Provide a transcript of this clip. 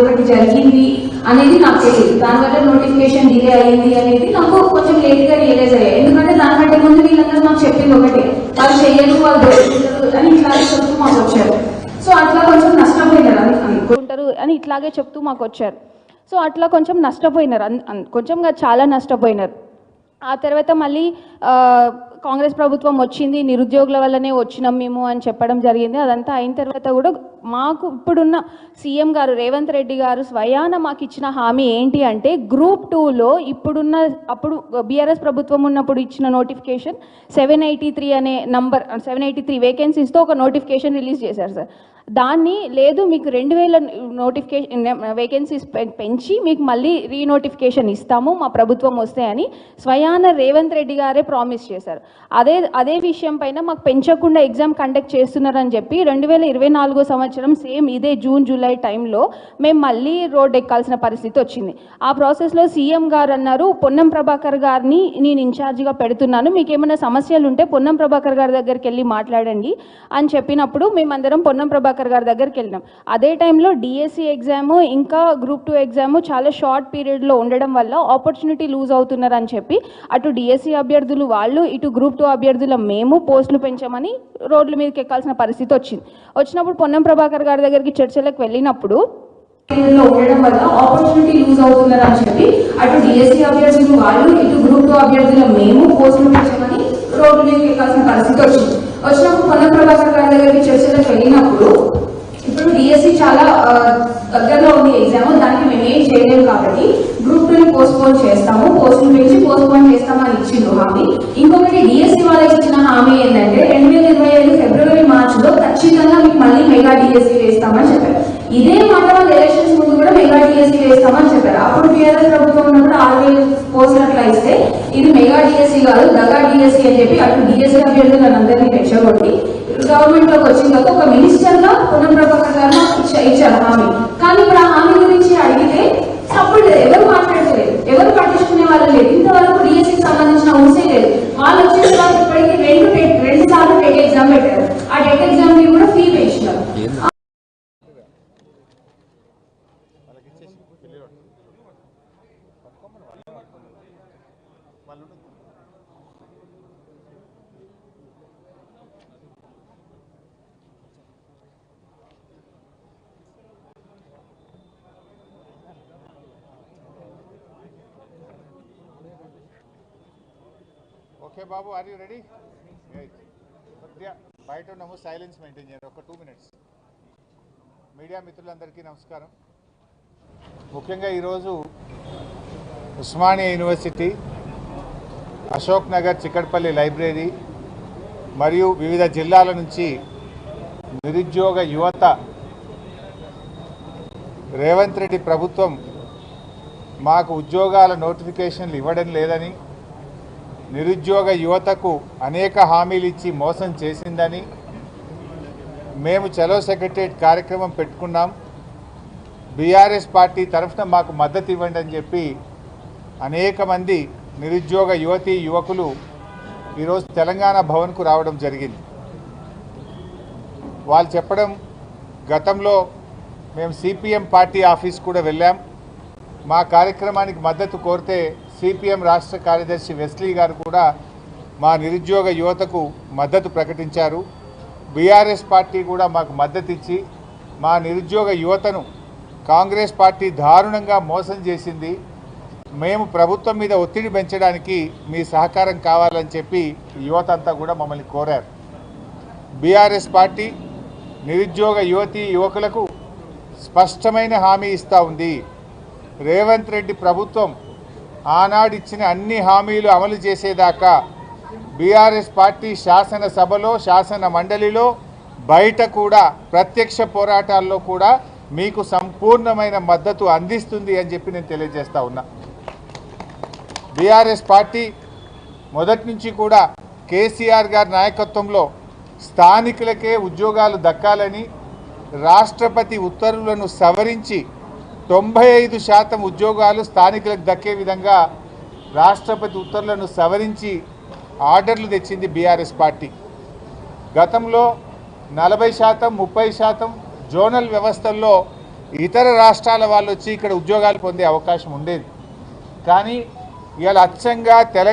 ఒకటి జరిగింది అనేది నాకు తెలియదు. దానివల్ల నోటిఫికేషన్ డిలే అయ్యింది అనేది నాకు కొంచెం లేట్గా రియలైజ్ అయ్యాయి. ఎందుకంటే దానికంటే ముందు వీళ్ళందరూ నాకు చెప్పింది ఒకటే వాళ్ళు చేయరు వాళ్ళు అని ఇట్లా చెప్తూ మాకు వచ్చారు. సో అట్లా కొంచెం నష్టపోయినారు అనుకుంటారు అని ఇట్లాగే చెప్తూ మాకు వచ్చారు. సో అట్లా కొంచెం నష్టపోయినారు. కొంచెం చాలా నష్టపోయినారు. ఆ తర్వాత మళ్ళీ కాంగ్రెస్ ప్రభుత్వం వచ్చింది నిరుద్యోగుల వల్లనే వచ్చినాం మేము అని చెప్పడం జరిగింది. అదంతా అయిన తర్వాత కూడా మాకు ఇప్పుడున్న సీఎం గారు రేవంత్ రెడ్డి గారు స్వయాన మాకు ఇచ్చిన హామీ ఏంటి అంటే గ్రూప్ టూలో ఇప్పుడున్న అప్పుడు బీఆర్ఎస్ ప్రభుత్వం ఉన్నప్పుడు ఇచ్చిన నోటిఫికేషన్ సెవెన్ ఎయిటీ త్రీ అనే నంబర్ సెవెన్ ఎయిటీ త్రీ వేకెన్సీస్తో ఒక నోటిఫికేషన్ రిలీజ్ చేశారు సార్. దాన్ని లేదు మీకు రెండు వేల నోటిఫికేషన్ వేకెన్సీస్ పెంచి మీకు మళ్ళీ రీనోటిఫికేషన్ ఇస్తాము మా ప్రభుత్వం వస్తే అని స్వయాన రేవంత్ రెడ్డి గారే ప్రామిస్ చేశారు. అదే అదే విషయం పైన మాకు పెంచకుండా ఎగ్జామ్ కండక్ట్ చేస్తున్నారని చెప్పి రెండు వేల ఇరవై నాలుగో సంవత్సరం సేమ్ ఇదే జూన్ జూలై టైంలో మేము మళ్ళీ రోడ్ ఎక్కాల్సిన పరిస్థితి వచ్చింది. ఆ ప్రాసెస్లో సీఎం గారు అన్నారు పొన్నం ప్రభాకర్ గారిని నేను ఇన్ఛార్జిగా పెడుతున్నాను మీకు ఏమైనా సమస్యలు ఉంటే పొన్నం ప్రభాకర్ గారి దగ్గరికి వెళ్ళి మాట్లాడండి అని చెప్పినప్పుడు మేమందరం పొన్నం ప్రభాకర్ ప్రభాకర్ గారి దగ్గరికి వెళ్ళినాం. అదే టైంలో డిఎస్సి ఎగ్జామ్ ఇంకా గ్రూప్ టూ ఎగ్జామ్ చాలా షార్ట్ పీరియడ్లో ఉండడం వల్ల ఆపర్చునిటీ లూజ్ అవుతున్నారని చెప్పి అటు డిఎస్సి అభ్యర్థులు వాళ్ళు ఇటు గ్రూప్ టూ అభ్యర్థుల మేము పోస్టులు పెంచామని రోడ్ల మీదకి ఎక్కాల్సిన పరిస్థితి వచ్చింది. వచ్చినప్పుడు పొన్నం ప్రభాకర్ గారి దగ్గరికి చర్చలకు వెళ్ళినప్పుడు ఉండడం వల్ల ఆపర్చునిటీ లూజ్ అవుతున్నారు అని చెప్పి అటు డిఎస్సీ అభ్యర్థులు వాళ్ళు ఇటు గ్రూప్ టూ అభ్యర్థుల మేము పోస్టులు పెంచమని రోడ్డు మీద ఎక్కాల్సిన పరిస్థితి వచ్చింది. వచ్చినప్పుడు పొన్నం ప్రభాకర్ గారి వెళ్ళినప్పుడు ఇప్పుడు డిఎస్సి చాలా దగ్గరలో ఉంది ఎగ్జామ్ దానికి మేము ఏం చేయలేము కాబట్టి గ్రూప్ టూని పోస్ట్పోన్ చేస్తాము. పోస్టులు పెంచి పోస్ట్పోన్ చేస్తామని ఇచ్చిండ్రు హామీ. ఇంకొకటి డిఎస్సి వాళ్ళకి ఇచ్చిన హామీ ఏంటంటే రెండు వేల ఇరవై ఐదు ఫిబ్రవరి మార్చ్లో ఖచ్చితంగా మీకు మళ్ళీ మెగా డిఎస్సి వేస్తామని చెప్పారు. ఇదే మాట వాళ్ళు ఎలక్షన్స్ ముందు కూడా మెగా డిఎస్సి వేస్తామని చెప్పారు. అప్పుడు టీఆర్ఎస్ ప్రభుత్వం ఉన్నప్పుడు ఆరు వేలు పోసినట్లయితే ఇది మెగా డిఎస్సి కాదు దగా డిఎస్సి అని చెప్పి అటు డిఎస్సి అభ్యర్థులను అందరినీ రెచ్చగొట్టి గవర్నమెంట్లోకి వచ్చిన తర్వాత ఒక మినిస్టర్గా పొన్నం ప్రభాకర్ గారు ఇచ్చారు హామీ. కానీ ఇప్పుడు ఆ హామీ గురించి అడిగితే సపోర్ట్ లేదు. ఎవరు మాట్లాడలేదు ఎవరు పట్టించుకునే వాళ్ళు లేదు ఇంతవరకు డిఎస్సి సంబంధించిన ఊసే లేదు. వాళ్ళు వచ్చిన తర్వాత ఇప్పటికీ రెండు టెట్ రెండు సార్లు టెట్ ఎగ్జామ్ పెట్టారు. ఆ టెట్ ఎగ్జామ్కి కూడా ఫీ పెంచినారు ఓకే బాబు ఆర్ యూ రెడీ కొద్దిగా బయట ఉన్నాము సైలెన్స్ మెయింటైన్ చేయండి ఒక టూ మినిట్స్ మీడియా మిత్రులందరికీ నమస్కారం ముఖ్యంగా ఈరోజు ఉస్మానియా యూనివర్సిటీ అశోక్ నగర్ చిక్కడపల్లి లైబ్రరీ మరియు వివిధ జిల్లాల నుంచి నిరుద్యోగ యువత రేవంత్ రెడ్డి ప్రభుత్వం మాకు ఉద్యోగాల నోటిఫికేషన్లు ఇవ్వడం లేదని నిరుద్యోగ యువతకు అనేక హామీలు ఇచ్చి మోసం చేసిందని మేము చలో సెక్రటరియట్ కార్యక్రమం పెట్టుకున్నాం. బీఆర్ఎస్ పార్టీ తరఫున మాకు మద్దతు ఇవ్వండి అని చెప్పి అనేక మంది నిరుద్యోగ యువతీ యువకులు ఈరోజు తెలంగాణ భవన్కు రావడం జరిగింది. వాళ్ళు చెప్పడం గతంలో మేము సిపిఎం పార్టీ ఆఫీస్ కూడా వెళ్ళాం. మా కార్యక్రమానికి మద్దతు కోరితే సిపిఎం రాష్ట్ర కార్యదర్శి వెస్లీ గారు కూడా మా నిరుద్యోగ యువతకు మద్దతు ప్రకటించారు. బీఆర్ఎస్ పార్టీ కూడా మాకు మద్దతు ఇచ్చి మా నిరుద్యోగ యువతను కాంగ్రెస్ పార్టీ దారుణంగా మోసం చేసింది. మేము ప్రభుత్వం మీద ఒత్తిడి పెంచడానికి మీ సహకారం కావాలని చెప్పి యువత అంతా కూడా మమ్మల్ని కోరారు. బీఆర్ఎస్ పార్టీ నిరుద్యోగ యువతీ యువకులకు స్పష్టమైన హామీ ఇస్తూ ఉంది. రేవంత్ రెడ్డి ప్రభుత్వం ఆనాడిచ్చిన అన్ని హామీలు అమలు చేసేదాకా బీఆర్ఎస్ పార్టీ శాసనసభలో శాసన మండలిలో బయట కూడా ప్రత్యక్ష పోరాటాల్లో కూడా మీకు సంపూర్ణమైన మద్దతు అందిస్తుంది అని చెప్పి నేను తెలియజేస్తా ఉన్నా. బీఆర్ఎస్ పార్టీ మొదటి నుంచి కూడా కేసీఆర్ గారి నాయకత్వంలో స్థానికులకే ఉద్యోగాలు దక్కాలని రాష్ట్రపతి ఉత్తర్వులను సవరించి తొంభై ఐదు శాతం ఉద్యోగాలు స్థానికులకు దక్కే విధంగా రాష్ట్రపతి ఉత్తర్వులను సవరించి ఆర్డర్లు తెచ్చింది బీఆర్ఎస్ పార్టీ. గతంలో నలభై శాతం ముప్పై శాతం జోనల్ వ్యవస్థల్లో ఇతర రాష్ట్రాల వాళ్ళు వచ్చి ఇక్కడ ఉద్యోగాలు పొందే అవకాశం ఉండేది. కానీ ఇవాళ అచ్చంగా తెలంగాణ